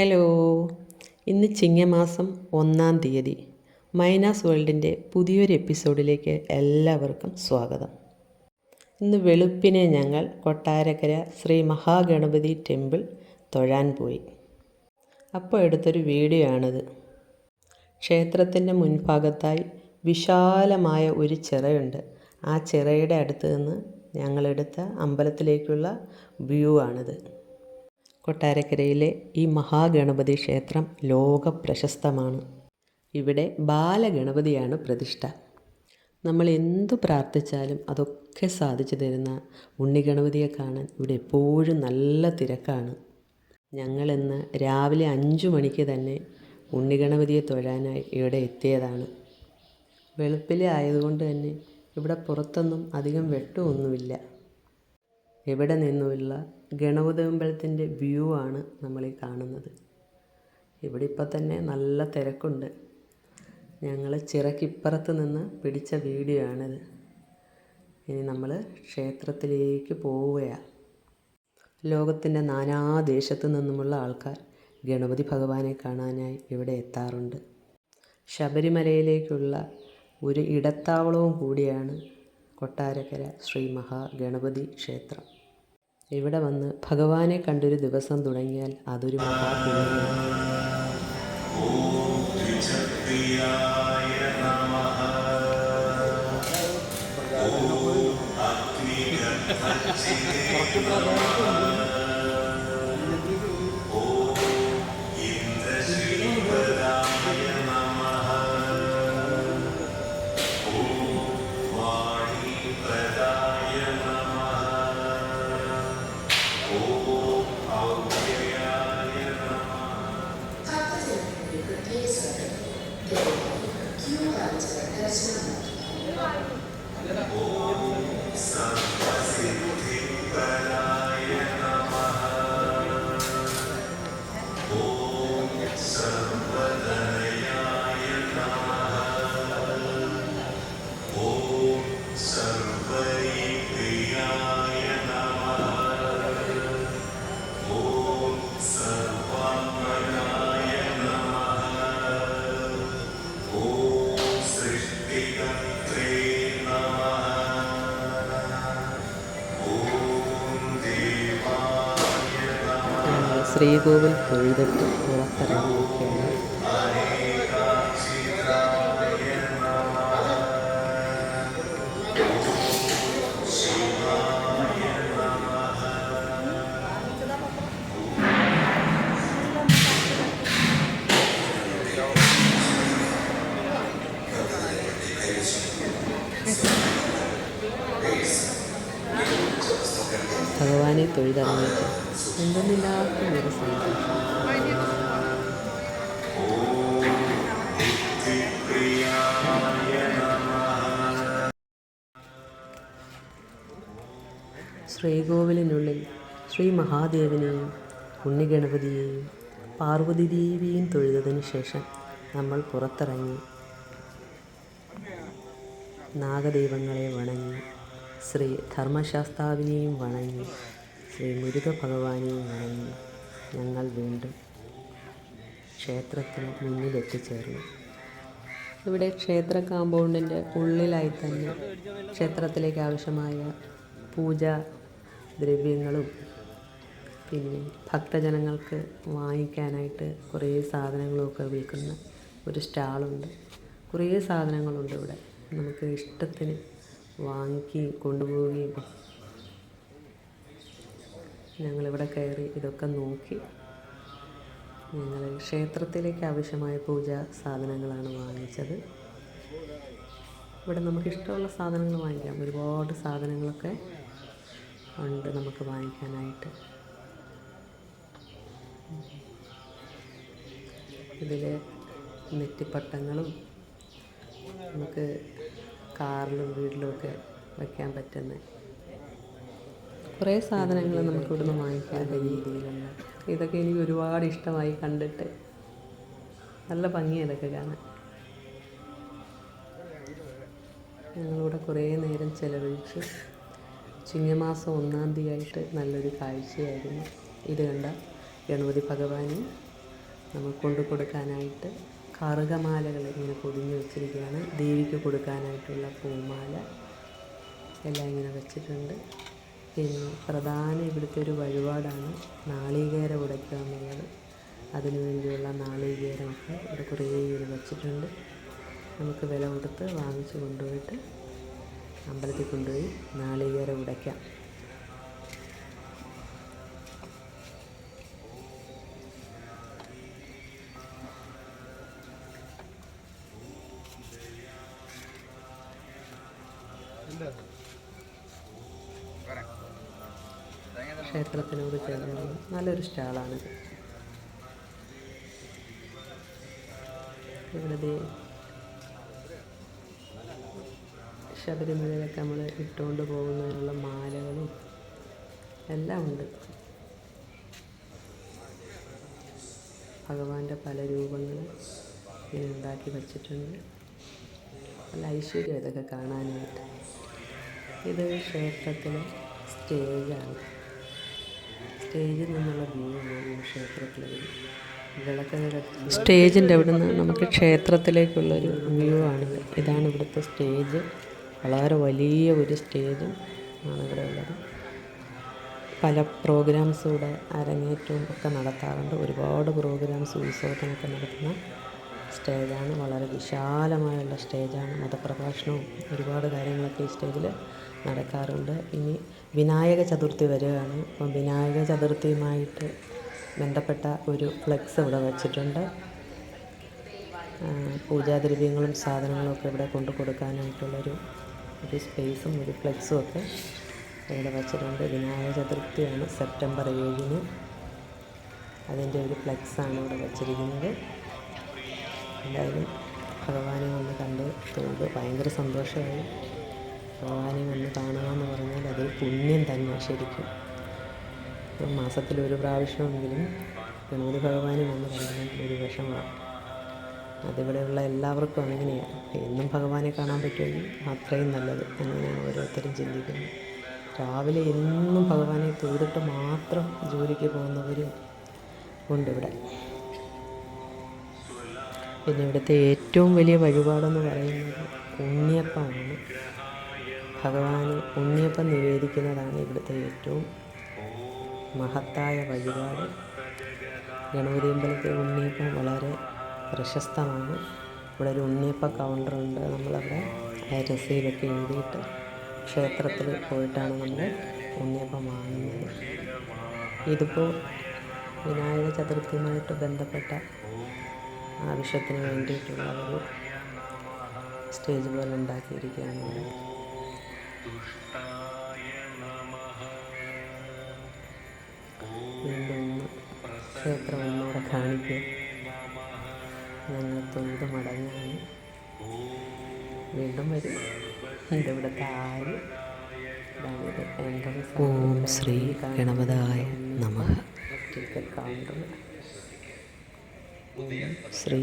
Hello. ഇന്ന് ചിങ്ങമാസം ഒന്നാം തീയതി. മൈനാസ് വേൾഡിന്റെ പുതിയൊരു എപ്പിസോഡിലേക്ക് എല്ലാവർക്കും സ്വാഗതം. ഇന്ന് വെളുപ്പിനെ ഞങ്ങൾ കൊട്ടാരക്കര ശ്രീ മഹാഗണപതി ടെമ്പിൾ തൊഴാൻ പോയി. അപ്പോൾ എടുത്തൊരു വീഡിയോ ആണിത് ക്ഷേത്രത്തിന്റെ മുൻഭാഗത്തായി വിശാലമായ ഒരു ചിറയുണ്ട്. ആ ചിറയുടെ അടുത്ത് നിന്ന് ഞങ്ങളെടുത്ത അമ്പലത്തിലേക്കുള്ള വ്യൂ ആണിത് കൊട്ടാരക്കരയിലെ ഈ മഹാഗണപതി ക്ഷേത്രം ലോക പ്രശസ്തമാണ് ഇവിടെ ബാലഗണപതിയാണ് പ്രതിഷ്ഠ. നമ്മൾ എന്തു പ്രാർത്ഥിച്ചാലും അതൊക്കെ സാധിച്ചു തരുന്ന ഉണ്ണിഗണപതിയെ കാണാൻ ഇവിടെ എപ്പോഴും നല്ല തിരക്കാണ്. ഞങ്ങളിന്ന് രാവിലെ അഞ്ചു മണിക്ക് തന്നെ ഉണ്ണിഗണപതിയെ തൊഴാനായി ഇവിടെ എത്തിയതാണ്. വെളുപ്പിലെ ആയതുകൊണ്ട് തന്നെ ഇവിടെ പുറത്തൊന്നും അധികം വെട്ടമൊന്നുമില്ല. എവിടെ നിന്നുമുള്ള ഗണപതി അമ്പലത്തിന്റെ വ്യൂ ആണ് നമ്മൾ ഈ കാണുന്നത്. ഇവിടെ ഇപ്പോൾ തന്നെ നല്ല തിരക്കുണ്ട്. ഞങ്ങൾ ചിറക്കിപ്പുറത്ത് നിന്ന് പിടിച്ച വീഡിയോ ആണിത്. ഇനി നമ്മൾ ക്ഷേത്രത്തിലേക്ക് പോവുകയാണ് ലോകത്തിന്റെ നാനാ ദേശത്തു നിന്നുമുള്ള ആൾക്കാർ ഗണപതി ഭഗവാനെ കാണാനായി ഇവിടെ എത്താറുണ്ട്. ശബരിമലയിലേക്കുള്ള ഒരു ഇടത്താവളവും കൂടിയാണ് കൊട്ടാരക്കര ശ്രീ മഹാഗണപതി ക്ഷേത്രം. ഇവിടെ വന്ന് ഭഗവാനെ കണ്ടൊരു ദിവസം തുടങ്ങിയാൽ അതൊരു മഹാപുണ്യമാണ് ശ്രീകോവിൽ തൊഴുതിട്ട് പുറത്തിറങ്ങിയിരിക്കുകയാണ്. തൊഴുതിറങ്ങിയിട്ട് എന്തെന്നില്ലാത്ത ഒരു സന്തോഷം. ശ്രീകോവിലിനുള്ളിൽ ശ്രീ മഹാദേവനെയും ഉണ്ണിഗണപതിയെയും പാർവതി ദേവിയും തൊഴുതതിന് ശേഷം നമ്മൾ പുറത്തിറങ്ങി നാഗദൈവങ്ങളെ വണങ്ങി ശ്രീ ധർമ്മശാസ്താവിനെയും വണങ്ങി. ശ്രീ മുരുക ഭഗവാനെ വണങ്ങി ഞങ്ങൾ വീണ്ടും ക്ഷേത്രത്തിന് മുന്നിലെത്തിച്ചേർന്നു. ഇവിടെ ക്ഷേത്ര കാമ്പൗണ്ടിന്റെ ഉള്ളിലായി തന്നെ ക്ഷേത്രത്തിലേക്ക് ആവശ്യമായ പൂജാ ദ്രവ്യങ്ങളും പിന്നെ ഭക്തജനങ്ങൾക്ക് വാങ്ങിക്കാനായിട്ട് കുറേ സാധനങ്ങളുമൊക്കെ വിൽക്കുന്ന ഒരു സ്റ്റാളുണ്ട്. കുറേ സാധനങ്ങളുണ്ട് ഇവിടെ. നമുക്ക് ഇഷ്ടത്തിന് വാങ്ങിക്കുകയും കൊണ്ടുപോവുകയും ഞങ്ങളിവിടെ കയറി ഇതൊക്കെ നോക്കി. ഞങ്ങൾ ക്ഷേത്രത്തിലേക്ക് ആവശ്യമായ പൂജാ സാധനങ്ങളാണ് വാങ്ങിച്ചത്. ഇവിടെ നമുക്ക് ഇഷ്ടമുള്ള സാധനങ്ങൾ വാങ്ങിക്കാം. ഒരുപാട് സാധനങ്ങളൊക്കെ ഉണ്ട് നമുക്ക് വാങ്ങിക്കാനായിട്ട്. ഇതിൽ നെറ്റിപ്പട്ടങ്ങളും നമുക്ക് കാറിലും വീട്ടിലുമൊക്കെ വയ്ക്കാൻ പറ്റുന്ന കുറേ സാധനങ്ങൾ നമുക്ക് ഇവിടുന്ന് വാങ്ങിക്കാനുള്ള രീതിയിലുള്ള ഇതൊക്കെ എനിക്ക് ഒരുപാട് ഇഷ്ടമായി കണ്ടിട്ട്. നല്ല ഭംഗിയാണ് ഇതൊക്കെ കാണാൻ. ഞങ്ങളിവിടെ കുറേ നേരം ചിലവഴിച്ചു. ചിങ്ങമാസം ഒന്നാം തീയതി ആയിട്ട് നല്ലൊരു കാഴ്ചയായിരുന്നു. ഇത് കണ്ട ഗണപതി ഭഗവാനെ നമുക്ക് കൊണ്ടു കൊടുക്കാനായിട്ട് കറുകമാലകൾ ഇങ്ങനെ പൊതിഞ്ഞ് വെച്ചിരിക്കുകയാണ്. ദേവിക്ക് കൊടുക്കാനായിട്ടുള്ള പൂമാല എല്ലാം ഇങ്ങനെ വെച്ചിട്ടുണ്ട്. പിന്നെ പ്രധാന ഇവിടുത്തെ ഒരു വഴിപാടാണ് നാളികേരം ഉടയ്ക്കുക എന്നുള്ളത്. അതിനു വേണ്ടിയുള്ള നാളികേരമൊക്കെ ഇവിടെ കുറേ പേര് വച്ചിട്ടുണ്ട്. നമുക്ക് വില കൊടുത്ത് വാങ്ങിച്ച് കൊണ്ടുപോയിട്ട് അമ്പലത്തിൽ കൊണ്ടുപോയി നാളികേരം ഉടയ്ക്കാം. ക്ഷേത്രത്തിനോട് ചേർന്നുള്ള നല്ലൊരു സ്റ്റാളാണിത് ഇവിടെ ശബരിമലയിലൊക്കെ നമ്മൾ ഇട്ടുകൊണ്ട് പോകുന്നതിനുള്ള മാലകളും എല്ലാം ഉണ്ട്. ഭഗവാന്റെ പല രൂപങ്ങൾ ഇങ്ങനെ ഉണ്ടാക്കി വച്ചിട്ടുണ്ട്. നല്ല ഐശ്വര്യം ഇതൊക്കെ കാണാനായിട്ട്. ഇത് ക്ഷേത്രത്തിലെ സ്റ്റേജാണ്. സ്റ്റേജിൽ നിന്നുള്ള വിളക്കുകൾ സ്റ്റേജിന്റെ അവിടെ നിന്ന് നമുക്ക് ക്ഷേത്രത്തിലേക്കുള്ളൊരു വ്യൂ ആണ് ഇതാണ് ഇവിടുത്തെ സ്റ്റേജ്. വളരെ വലിയ ഒരു സ്റ്റേജും ആണ് ഇവിടെ ഉള്ളത്. പല പ്രോഗ്രാംസ് ഇവിടെ അരങ്ങേറ്റവും ഒക്കെ നടത്താറുണ്ട്. ഒരുപാട് പ്രോഗ്രാംസ് ഉത്സവത്തിനൊക്കെ നടത്തുന്ന സ്റ്റേജാണ്. വളരെ വിശാലമായുള്ള സ്റ്റേജാണ്. മതപ്രഭാഷണവും ഒരുപാട് കാര്യങ്ങളൊക്കെ ഈ സ്റ്റേജിൽ നടക്കാറുണ്ട്. ഇനി വിനായക ചതുർത്ഥി വരികയാണ്. അപ്പം വിനായക ചതുർത്ഥിയുമായിട്ട് ബന്ധപ്പെട്ട ഒരു ഫ്ലെക്സ് ഇവിടെ വച്ചിട്ടുണ്ട്. പൂജാദ്രവ്യങ്ങളും സാധനങ്ങളും ഒക്കെ ഇവിടെ കൊണ്ടു കൊടുക്കാനായിട്ടുള്ളൊരു ഒരു സ്പേസും ഒരു ഫ്ലെക്സും ഒക്കെ ഇവിടെ വച്ചിട്ടുണ്ട്. വിനായക ചതുർത്ഥിയാണ് സെപ്റ്റംബർ ഏഴിന്. അതിന്റെ ഒരു ഫ്ലെക്സാണ് ഇവിടെ വച്ചിരിക്കുന്നത്. എന്തായാലും ഭഗവാനെ വന്ന് കണ്ട് തൊഴുത് ഭയങ്കര സന്തോഷമായി. ഭഗവാനെ വന്ന് കാണുക എന്ന് പറഞ്ഞാൽ അതൊരു പുണ്യം തന്നെ ശരിക്കും. ഇപ്പം മാസത്തിൽ ഒരു പ്രാവശ്യമെങ്കിലും ഗണപതി ഭഗവാനെ വന്ന് കാണാൻ ഒരു വിഷമമാണ് അതിവിടെയുള്ള എല്ലാവർക്കും അങ്ങനെയാണ് എന്നും ഭഗവാനെ കാണാൻ പറ്റുമെങ്കിൽ അത്രയും നല്ലത് അങ്ങനെയാണ് ഓരോരുത്തരും ചിന്തിക്കുന്നത് രാവിലെ എന്നും ഭഗവാനെ തൊഴുതിട്ട് മാത്രം ജോലിക്ക് പോകുന്നവരും ഉണ്ട് ഇവിടെ. പിന്നെ ഇവിടുത്തെ ഏറ്റവും വലിയ വഴിപാടെന്ന് പറയുന്നത് ഉണ്ണിയപ്പമാണ് ഭഗവാന് ഉണ്ണിയപ്പം നിവേദിക്കുന്നതാണ് ഇവിടുത്തെ ഏറ്റവും മഹത്തായ വഴിപാട്. ഗണപതി അമ്പലത്തിലെ ഉണ്ണിയപ്പം വളരെ പ്രശസ്തമാണ്. ഇവിടെ ഒരു ഉണ്ണിയപ്പ കൗണ്ടറുണ്ട് നമ്മളവിടെ രസീലൊക്കെ എഴുതിയിട്ട് ക്ഷേത്രത്തിൽ പോയിട്ടാണ് നമ്മൾ ഉണ്ണിയപ്പം വാങ്ങുന്നത്. ഇതിപ്പോൾ വിനായക ചതുർത്ഥിയുമായിട്ട് ബന്ധപ്പെട്ട ആവശ്യത്തിന് വേണ്ടിയിട്ടുള്ള ഒരു സ്റ്റേജ് പോലെ ഉണ്ടാക്കിയിരിക്കുകയാണ് ഇവിടെ. വീണ്ടും ക്ഷേത്രം ഒന്നുകൂടെ കാണിക്കും. ഞങ്ങൾ തൊഴുത് മടങ്ങാണ് വീണ്ടും വരും. എന്റെ ഇവിടുത്തെ ആര് ഓം ശ്രീ ഗണപതായ നമ. Ticket counter Shri